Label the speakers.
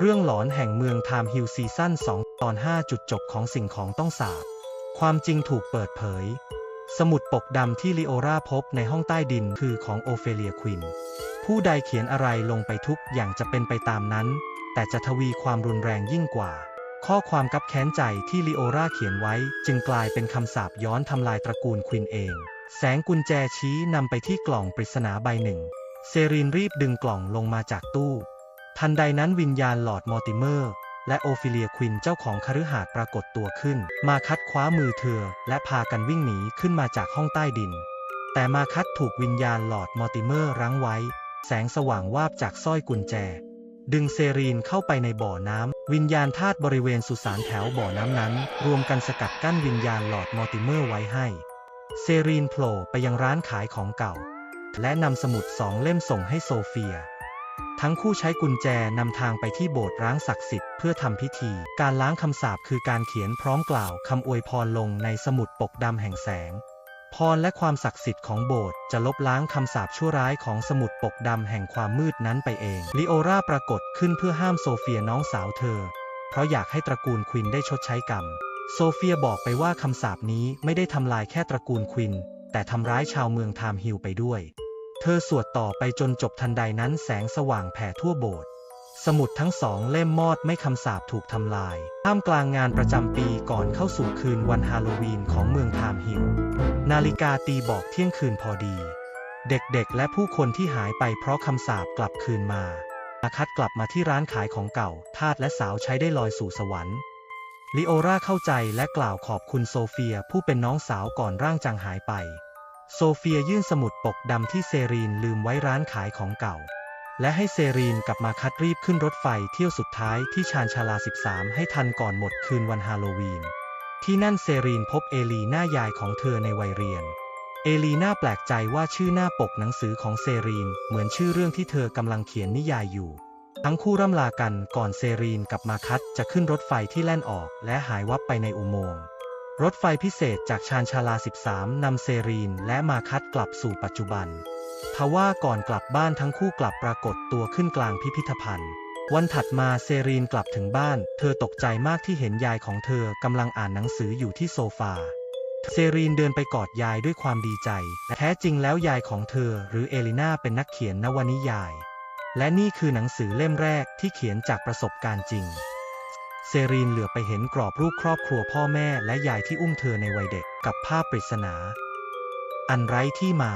Speaker 1: เรื่องหลอนแห่งเมืองไทม์ฮิลซีซั่น2 ตอน 5 จุดจบของสิ่งของต้องสาบ ความจริงถูกเปิดเผย สมุดปกดำที่ลิโอราพบในห้องใต้ดินคือของโอเฟเลียควิน ผู้ใดเขียนอะไรลงไปทุกอย่างจะเป็นไปตามนั้น แต่จะทวีความรุนแรงยิ่งกว่า ข้อความกับแค้นใจที่ลิโอราเขียนไว้ จึงกลายเป็นคำสาปย้อนทำลายตระกูลควินเอง แสงกุญแจชี้นำไปที่กล่องปริศนาใบหนึ่ง เซรีนรีบดึงกล่องลงมาจากตู้ ทันใดนั้นวิญญาณหลอดมอร์ติเมอร์ และโอฟิเลียควินเจ้าของคฤหาสน์ปรากฏตัวขึ้น มาคัดคว้ามือเธอ และพากันวิ่งหนีขึ้นมาจากห้องใต้ดิน แต่มาคัดถูกวิญญาณหลอดมอร์ติเมอร์รั้งไว้ แสงสว่างวาบจากสร้อยกุญแจ ดึงเซรีนเข้าไปในบ่อน้ำวิญญาณธาตุบริเวณสุสานแถวบ่อน้ำนั้น รวมกันสกัดกั้นวิญญาณหลอดมอร์ติเมอร์ไว้ให้ เซรีนโผล่ไปยังร้านขายของเก่า และนำสมุดสองเล่มส่งให้โซเฟีย ทั้งคู่ใช้กุญแจนำทางไปที่โบสถ์ร้างศักดิ์สิทธิ์เพื่อทำพิธี การล้างคำสาปคือการเขียนพร้อมกล่าวคำอวยพรลงในสมุดปกดำแห่งแสง พรและความศักดิ์สิทธิ์ของโบสถ์จะลบล้างคำสาปชั่วร้ายของสมุดปกดำแห่งความมืดนั้นไปเอง ลิโอราปรากฏขึ้นเพื่อห้ามโซเฟียน้องสาวเธอ เพราะอยากให้ตระกูลควินได้ชดใช้กรรม โซเฟียบอกไปว่าคำสาปนี้ไม่ได้ทำลายแค่ตระกูลควิน แต่ทำร้ายชาวเมืองไทม์ฮิลไปด้วย เธอสวดต่อไปจนจบทันใดนั้นแสงสว่างแผ่ทั่วโบสถ์สมุดทั้งสองเล่มมอดไม่คำสาปถูกทำลาย ท่ามกลางงานประจำปีก่อนเข้าสู่คืนวันฮาโลวีนของเมืองไทม์ฮิล นาฬิกาตีบอกเที่ยงคืนพอดี เด็กๆ และผู้คนที่หายไปเพราะคำสาปกลับคืนมา อาคัดกลับมาที่ร้านขายของเก่า ทาสและสาวใช้ได้ลอยสู่สวรรค์ ลิโอราเข้าใจและกล่าวขอบคุณโซเฟียผู้เป็นน้องสาวก่อนร่างจางหายไป โซเฟียยื่นสมุดปกดำที่เซรีนลืมไว้ร้านขายของเก่า และให้เซรีนกลับมาคัดรีบขึ้นรถไฟเที่ยวสุดท้ายที่ชานชาลา 13 ให้ทันก่อนหมดคืนวันฮาโลวีน ที่นั่นเซรีนพบเอลีหน้ายายของเธอในวัยเรียน เอลีน่าแปลกใจว่าชื่อหน้าปกหนังสือของเซรีนเหมือนชื่อเรื่องที่เธอกำลังเขียนนิยายอยู่ทั้งคู่ร่ำลากันก่อนเซรีนกับมาคัตจะขึ้นรถไฟที่แล่นออกและหายวับไปในอุโมงค์ รถไฟพิเศษจากชานชาลา 13 นำเซรีนและมาคัตกลับสู่ปัจจุบัน ทว่าก่อนกลับบ้านทั้งคู่กลับปรากฏตัวขึ้นกลางพิพิธภัณฑ์ วันถัดมาเซรีนกลับถึงบ้าน เธอตกใจมากที่เห็นยายของเธอกำลังอ่านหนังสืออยู่ที่โซฟา เซรีนเดินไปกอดยายด้วยความดีใจและแท้จริงแล้วยายของเธอหรือเอลิน่าเป็นนักเขียนนวนิยาย และนี่คือหนังสือเล่มแรกที่เขียนจากประสบการณ์จริง เซรีนเหลือไปเห็นกรอบรูปครอบครัวพ่อแม่และยายที่อุ้มเธอในวัยเด็กกับภาพปริศนา อันไร้ที่มา